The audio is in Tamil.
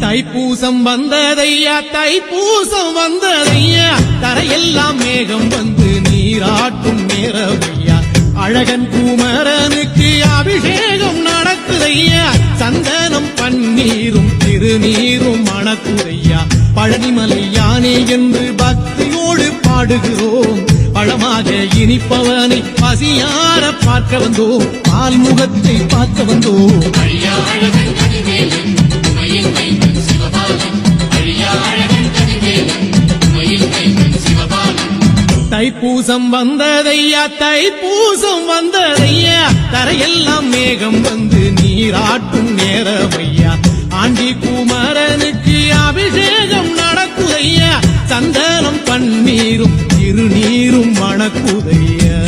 தைப்பூசம் வந்ததையா? தைப்பூசம் வந்ததையா? தரையெல்லாம் மேகம் வந்து நீராட்டும் நேரவையா? அழகன் குமரனுக்கு அபிஷேகம் நடக்குதையா? சந்தனம் பன்னீரும் திருநீரும் மணக்குதையா? பழனிமலை யானே என்று பக்தியோடு பாடுகிறோம். பழமாக இனிப்பவனை பசியார பார்க்க வந்தோம். பால் முகத்தை பார்க்க வந்தோம். ஐயா தைப்பூசம் வந்ததையா தைப்பூசம் வந்ததையா? தரையெல்லாம் மேகம் வந்து நீராட்டும் நேரமையா? ஆண்டி குமரனுக்கு அபிஷேகம் நடக்குதையா? சந்தனம் பன்னீரும் திருநீரும் மணக்குதையா